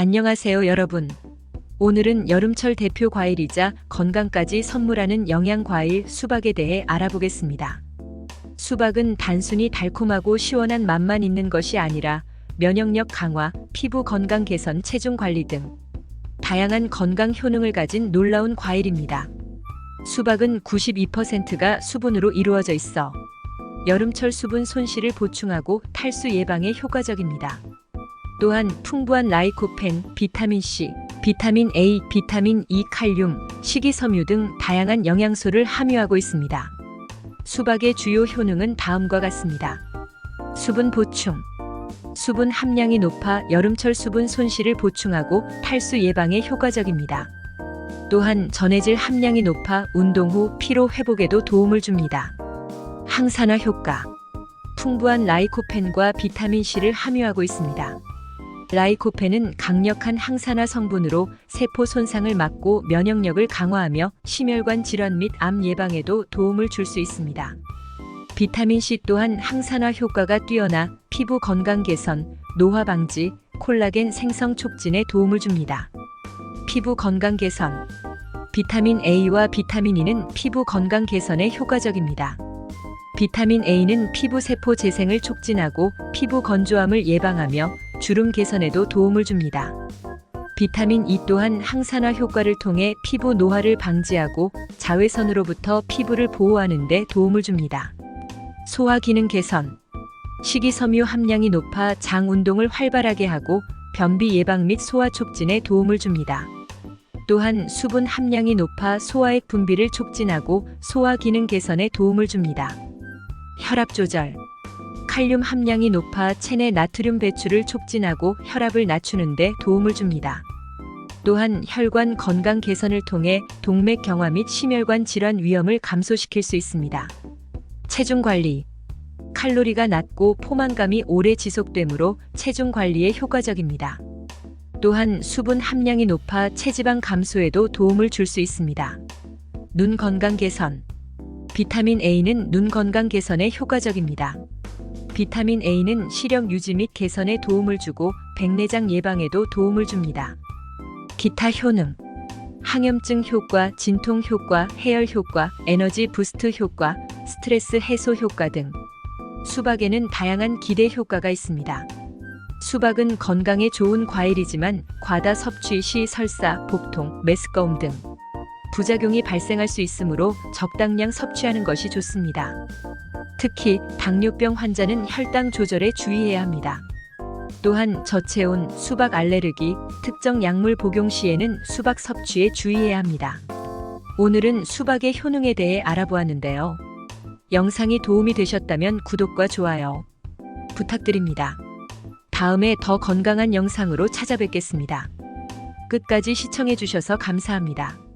안녕하세요, 여러분. 오늘은 여름철 대표 과일이자 건강까지 선물하는 영양 과일 수박에 대해 알아보겠습니다. 수박은 단순히 달콤하고 시원한 맛만 있는 것이 아니라 면역력 강화, 피부 건강 개선, 체중 관리 등 다양한 건강 효능을 가진 놀라운 과일입니다. 수박은 92%가 수분으로 이루어져 있어 여름철 수분 손실을 보충하고 탈수 예방에 효과적입니다. 또한 풍부한 라이코펜, 비타민 C, 비타민 A, 비타민 E, 칼륨, 식이섬유 등 다양한 영양소를 함유하고 있습니다. 수박의 주요 효능은 다음과 같습니다. 수분 보충. 수분 함량이 높아 여름철 수분 손실을 보충하고 탈수 예방에 효과적입니다. 또한 전해질 함량이 높아 운동 후 피로 회복에도 도움을 줍니다. 항산화 효과. 풍부한 라이코펜과 비타민 C를 함유하고 있습니다. 라이코펜은 강력한 항산화 성분으로 세포 손상을 막고 면역력을 강화하며 심혈관 질환 및 암 예방에도 도움을 줄 수 있습니다. 비타민 C 또한 항산화 효과가 뛰어나 피부 건강 개선, 노화 방지, 콜라겐 생성 촉진에 도움을 줍니다. 피부 건강 개선. 비타민 A와 비타민 E는 피부 건강 개선에 효과적입니다. 비타민 A는 피부 세포 재생을 촉진하고 피부 건조함을 예방하며 주름 개선에도 도움을 줍니다. 비타민 E 또한 항산화 효과를 통해 피부 노화를 방지하고 자외선으로부터 피부를 보호하는 데 도움을 줍니다. 소화 기능 개선. 식이섬유 함량이 높아 장 운동을 활발하게 하고 변비 예방 및 소화 촉진에 도움을 줍니다. 또한 수분 함량이 높아 소화액 분비를 촉진하고 소화 기능 개선에 도움을 줍니다. 혈압 조절. 칼륨 함량이 높아 체내 나트륨 배출을 촉진하고 혈압을 낮추는 데 도움을 줍니다. 또한 혈관 건강 개선을 통해 동맥 경화 및 심혈관 질환 위험을 감소시킬 수 있습니다. 체중 관리. 칼로리가 낮고 포만감이 오래 지속되므로 체중 관리에 효과적입니다. 또한 수분 함량이 높아 체지방 감소에도 도움을 줄 수 있습니다. 눈 건강 개선. 비타민 A는 눈 건강 개선에 효과적입니다. 비타민 A는 시력 유지 및 개선에 도움을 주고 백내장 예방에도 도움을 줍니다. 기타 효능. 항염증 효과, 진통 효과, 해열 효과, 에너지 부스트 효과, 스트레스 해소 효과 등 수박에는 다양한 기대 효과가 있습니다. 수박은 건강에 좋은 과일이지만 과다 섭취 시 설사, 복통, 메스꺼움 등 부작용이 발생할 수 있으므로 적당량 섭취하는 것이 좋습니다. 특히 당뇨병 환자는 혈당 조절에 주의해야 합니다. 또한 저체온, 수박 알레르기, 특정 약물 복용 시에는 수박 섭취에 주의해야 합니다. 오늘은 수박의 효능에 대해 알아보았는데요. 영상이 도움이 되셨다면 구독과 좋아요 부탁드립니다. 다음에 더 건강한 영상으로 찾아뵙겠습니다. 끝까지 시청해주셔서 감사합니다.